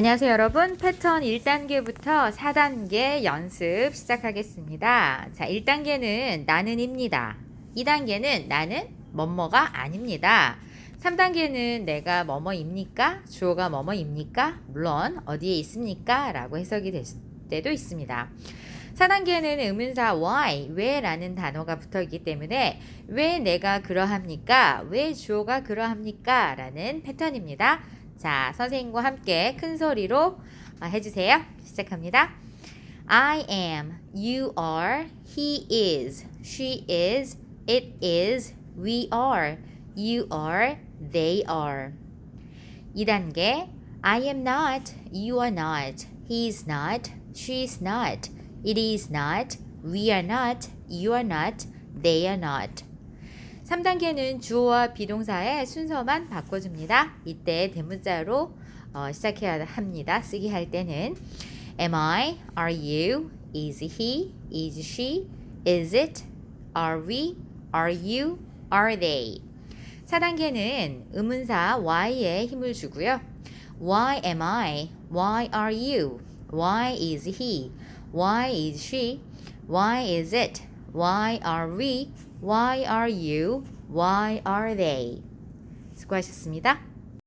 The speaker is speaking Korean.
안녕하세요 여러분. 패턴 1단계부터 4단계 연습 시작하겠습니다. 자 1단계는 나는 입니다. 2단계는 나는 뭐뭐가 아닙니다. 3단계는 내가 뭐뭐입니까? 주어가 뭐뭐입니까? 물론 어디에 있습니까? 라고 해석이 될 때도 있습니다. 4단계는 의문사 why, 왜 라는 단어가 붙어 있기 때문에 왜 내가 그러합니까? 왜 주어가 그러합니까? 라는 패턴입니다. 자, 선생님과 함께 큰 소리로 어, 해주세요. 시작합니다. I am, you are, he is, she is, it is, we are, you are, they are. 2단계 I am not, you are not, he is not, she is not, it is not, we are not, you are not, they are not. 3단계는 주어와 비동사의 순서만 바꿔줍니다. 이때 대문자로 어, 시작해야 합니다. 쓰기 할 때는 Am I? Are you? Is he? Is she? Is it? Are we? Are you? Are they? 4단계는 의문사 why에 힘을 주고요. Why am I? Why are you? Why is he? Why is she? Why is it? Why are we? Why are you? Why are they? 수고하셨습니다.